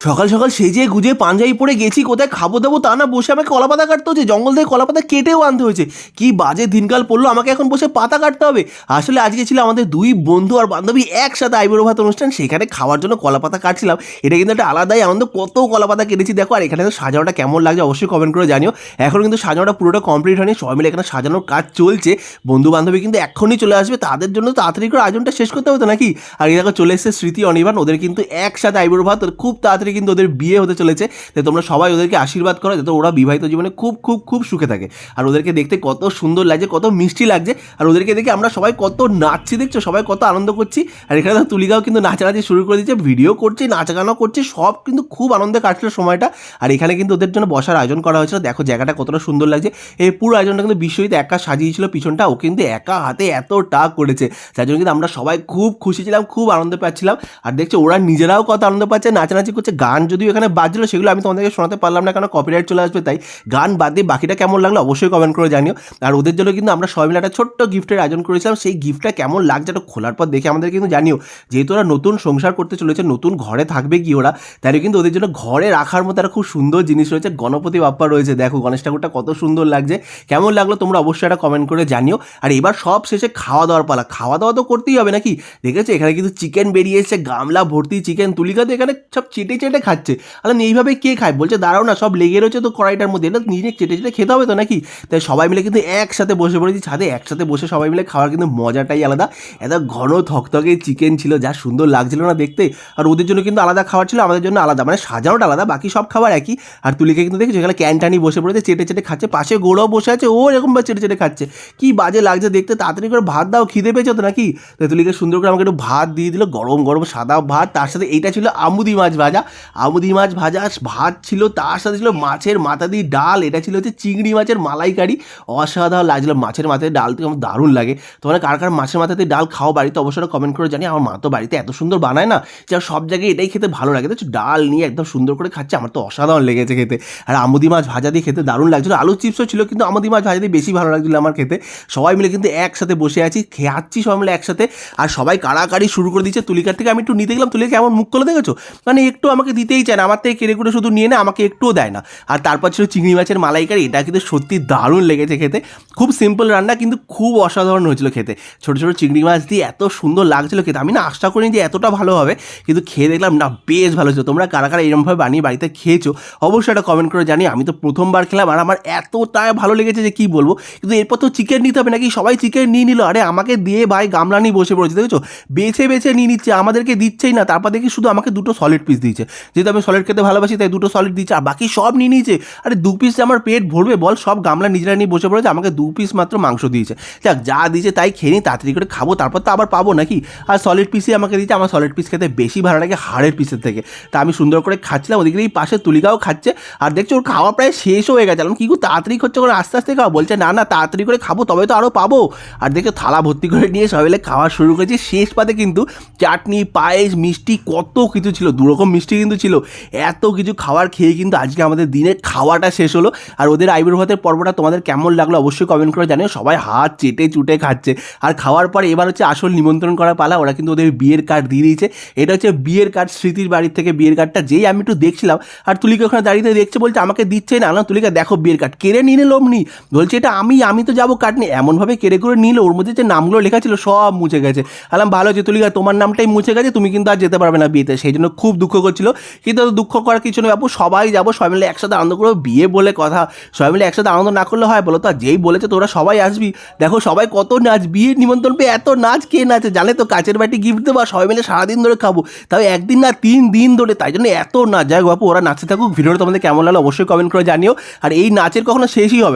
সকাল সকাল সেজে গুজে পাঞ্জাবি পরে গেছি, কোথায় খাব দাবো তা না, বসে আমাকে কলা পাতা কাটতে হচ্ছে, জঙ্গল থেকে কলা পাতা কেটেও আনতে হয়েছে। কি বাজে দিনকাল পড়ল, আমাকে এখন বসে পাতা কাটতে হবে। আসলে আজকে ছিল আমাদের দুই বন্ধু আর বান্ধবী একসাথে আইবুড়ো ভাত অনুষ্ঠান, সেখানে খাওয়ার জন্য কলা পাতা কাটছিলাম। এটা কিন্তু একটা আলাদাই আনন্দ, কত কলা পাতা কেটেছি দেখো, আর এখানে তো সাজানোটা কেমন লাগছে অবশ্যই কমেন্ট করে জানিও। এখন কিন্তু সাজানোটা পুরোটা কমপ্লিট হয়নি, সবাই মিলে এখানে সাজানোর কাজ চলছে। বন্ধু বান্ধবী কিন্তু এখনই চলে আসবে, তাদের জন্য তো তাড়াতাড়ি করে আয়োজনটা শেষ করতে হবে তো নাকি? আর এই দেখো চলে এসেছে স্মৃতি অনির্বাণ ওদের কিন্তু একসাথে আইবুড়ো ভাত খুব তাড়াতাড়ি কিন্তু ওদের বিয়ে হতে চলেছে তো তোমরা সবাই ওদেরকে আশীর্বাদ করো যাতে ওরা বিবাহিত জীবনে খুব খুব খুব সুখে থাকে। আর ওদেরকে দেখতে কত সুন্দর লাগছে, কত মিষ্টি লাগছে। আর ওদেরকে দেখে আমরা সবাই কত নাচছি, দেখছ? সবাই কত আনন্দ করছি। আর এখানে তো তুলিগাও কিন্তু নাচানাচি শুরু করে দিচ্ছে ভিডিও করছে নাচ গানও করছে, সব কিন্তু খুব আনন্দে কাটছিল সময়টা। আর এখানে কিন্তু ওদের জন্য বসার আয়োজন করা হয়েছিল। দেখো, জায়গাটা কতটা সুন্দর লাগছে। এই পুরো আয়োজনটা কিন্তু বিশ্বজিৎ একা সাজিয়েছিল পিছনটা, ও কিন্তু একা হাতে এতটা করেছে। যার জন্য কিন্তু আমরা সবাই খুব খুশি ছিলাম, খুব আনন্দ পাচ্ছিলাম। আর দেখছ, ওরা নিজেরাও কত আনন্দ পাচ্ছে, নাচানাচি করছে গান যদিও এখানে বাজছিল সেগুলো আমি তোমাদেরকে শোনাতে পারলাম না কারণ কপিরাইট চলে আসবে, তাই গান বাদ দিয়ে বাকিটা কেমন লাগল অবশ্যই কমেন্ট করে জানিও। আর ওদের জন্য কিন্তু আমরা সবাই মিলে একটা ছোট্ট গিফটের আয়োজন করেছিলাম, সেই গিফটটা কেমন লাগছে এটা খোলার পর দেখে আমাদের কিন্তু জানিও। যেহেতু ওরা নতুন সংসার করতে চলেছে, নতুন ঘরে থাকবে কি ওরা, তাই কিন্তু ওদের জন্য ঘরে রাখার মতো একটা খুব সুন্দর জিনিস রয়েছে, গণপতি বাপ্পা রয়েছে, দেখো গণেশ ঠাকুরটা কত সুন্দর লাগছে। কেমন লাগল তোমরা অবশ্যই একটা কমেন্ট করে জানিও। আর এবার সব শেষে খাওয়া দাওয়ার পালা খাওয়া দাওয়া তো করতেই হবে নাকি? দেখেছ এখানে কিন্তু চিকেন বেরিয়ে এসেছে, গামলা, ভর্তি চিকেন তুলিকা তো এখানে সব চেটে চেটে খাচ্ছে। আরে এইভাবে কে খায়? বলছে, দাঁড়াও না, সব লেগে রয়েছে তো কড়াইটার মধ্যে। এটা নিজে চেটে চেটে খেতে হবে তো নাকি? তাই সবাই মিলে কিন্তু একসাথে বসে পড়েছি ছাদে। একসাথে বসে সবাই মিলে খাওয়ার কিন্তু মজাটাই আলাদা। এত ঘন থকথকে চিকেন ছিল, যা সুন্দর লাগছিল না দেখতে। আর ওদের জন্য কিন্তু আলাদা খাবার ছিল, আমাদের জন্য আলাদা। মানে সাজানোটা আলাদা, বাকি সব খাবার একই। আর তুলিকে কিন্তু দেখেছ, এখানে ক্যানটানি বসে পড়েছে, চেটে চেটে খাচ্ছে। পাশে গোড়াও বসে আছে, ও এরকম বা চেটে চেটে খাচ্ছে। কি বাজে লাগছে দেখতে, তাড়াতাড়ি করে ভাত দাও, খিদে পেয়েছ তো নাকি? তো তুলিকে সুন্দর করে আমাকে একটু ভাত দিয়ে দিল, গরম গরম সাদা ভাত। তার সাথে এইটা ছিল আমুদি মাছ ভাজা। আমুদি মাছ ভাজা ভাত ছিল, তার সাথে ছিল মাছের মাথা দিয়ে ডাল, এটা ছিল হচ্ছে চিংড়ি মাছের মালাইকারি। অসাধারণ লাগছিল মাছের মাথায় ডাল থেকে আমার দারুণ লাগে। তোমরা কার কার মাছের মাথাতে ডাল খাও বাড়িতে অবশ্যই কমেন্ট করে জানি আমার মা তো বাড়িতে এত সুন্দর বানায় না যে সব জায়গায় এটাই খেতে ভালো লাগে। দেখছ, ডাল নিয়ে একদম সুন্দর করে খাচ্ছে, আমার তো অসাধারণ লেগেছে খেতে। আর আমুদি মাছ ভাজা দিয়ে খেতে দারুণ লাগছিল। আলু চিপসও ছিল, কিন্তু আমুদি মাছ ভাজা দিয়ে বেশি ভালো লাগছিল আমার খেতে। সবাই মিলে কিন্তু একসাথে বসে আছি, খাচ্ছি সবাই মিলে একসাথে। আর সবাই কাড়াকাড়ি শুরু করে দিচ্ছে তুলিকার থেকে। আমি একটু নিতে গেলাম, তুলিকে কেমন মুখ করে দেখেছ? মানে একটু আমাকে দিতেই চায় না। আমার থেকে কেড়ে শুধু নিয়ে না আমাকে একটুও দেয় না। আর তারপর ছিল চিংড়ি মাছের মালাইকারি, এটা কিন্তু সত্যি দারুণ লেগেছে খেতে। খুব সিম্পল রান্না, কিন্তু খুব অসাধারণ হয়েছিল খেতে। ছোটো ছোটো চিংড়ি মাছ দিয়ে এত সুন্দর লাগছিল খেতে। আমি না আশা করিনি যে এতটা ভালো হবে, কিন্তু খেয়ে দেখলাম না বেশ ভালো ছিল। তোমরা কারা কারা এরকমভাবে বানিয়ে বাড়িতে খেয়েছো, অবশ্যই এটা কমেন্ট করে জানি আমি তো প্রথমবার খেলাম আর আমার এতটাই ভালো লেগেছে যে কী বলব। কিন্তু এরপর তো চিকেন নিতে হবে নাকি? সবাই চিকেন নিয়ে নিল। আরে আমাকে দিয়ে ভাই গামলা নিয়ে বসে পড়েছে, দেখেছ? বেছে বেছে নিয়ে নিচ্ছে। আমাদেরকে দিচ্ছেই না। তারপর দেখি শুধু আমাকে দুটো সলিড পিস দিয়েছে। যেহেতু আমি সলিড খেতে ভালোবাসি, তাই দুটো সলিড দিচ্ছে আর বাকি সব নিয়ে নিয়েছে। আরে দু পিস আমার পেট ভরবে বল, সব গামলা নিজেরা নিয়ে বসে পড়েছে, আমাকে দু পিস মাত্র মাংস দিয়েছে। যাক, যা দিয়েছে তাই খেয়ে নিই তাড়াতাড়ি করে খাব, তারপর তো আবার পাবো নাকি? আর সলিড পিসই আমাকে দিয়েছে, আমার সলিড পিস খেতে বেশি ভালো লাগে হাড়ের পিসের থেকে। তা আমি সুন্দর করে খাচ্ছিলাম, ওদিকে এই পাশে তুলিকাও খাচ্ছে, আর দেখছি ওর খাওয়া প্রায় শেষও হয়ে গেছে। আমি কি করে তাড়াতাড়ি করছে করে আস্তে আস্তে খাওয়া বলছে, না না, তাড়াতাড়ি করে খাব, তবে তো আরও পাবো। আর দেখে থালা ভর্তি করে নিয়ে সবাই খাওয়া শুরু করেছি। শেষ পাতে কিন্তু চাটনি, পায়েস, মিষ্টি, কত কিছু ছিল, দুরকম মিষ্টি কিন্তু ছিল। এত কিছু খাবার খেয়ে কিন্তু আজকে আমাদের দিনের খাওয়াটা শেষ হলো। আর ওদের আইবুড়ো ভাতের পর্বটা তোমাদের কেমন লাগল অবশ্যই কমেন্ট করে জানিও। সবাই হাত চেটে চুটে খাচ্ছে। আর খাওয়ার পর এবার হচ্ছে আসল নিমন্ত্রণ করা পালা। ওরা কিন্তু ওদের বিয়ের কার্ড দিয়ে দিয়েছে। এটা হচ্ছে বিয়ের কার্ড স্মৃতির বাড়ির থেকে বিয়ের কার্ডটা যেই আমি একটু দেখছিলাম, আর তুলিকে ওখানে দাঁড়িয়ে দেখছে, বলছে, আমাকে দিচ্ছে না। না, তুলিকা, দেখো বিয়ের কার্ড কেড়ে নিয়ে নিল অমনি বলছে, এটা আমি আমি তো যাব কার্ড নিয়ে। এমনভাবে কেড়ে করে নিল। ওর মধ্যে যে নামগুলো লেখা ছিল, সব মুছে গেছে। আলাম ভালো যে তুলিকা, তোমার নামটাই মুছে গেছে, তুমি কিন্তু আর যেতে পারবে না বিয়েতে। সেই জন্য খুব দুঃখ করছিল। কিন্তু দুঃখ করার কিছু নেই। বাবু সবাই যাব, সবাই মিলে একসাথে আনন্দ করব, বিয়ে বলে কথা। সবাই মিলে একসাথে আনন্দ না করলে হয় বলো তো? যেই বলেছে তোরা সবাই আসবি। দেখো সবাই কত নাচ, বিয়ের নিমন্ত্রণ পেয়ে এত নাচ কে নাচে? জানে তো কাচের বাটি গিফট দেবো সবাই মিলে সারাদিন ধরে খাব। তাও একদিন না তিন দিন ধরে, তাই জন্য এত নাচ। যাই বাপু, ওরা নাচতে থাকুক। ভিডিওটা তোমাদের কেমন লাগল অবশ্যই কমেন্ট করে জানিও। আর এই নাচের কখনো শেষই হবে।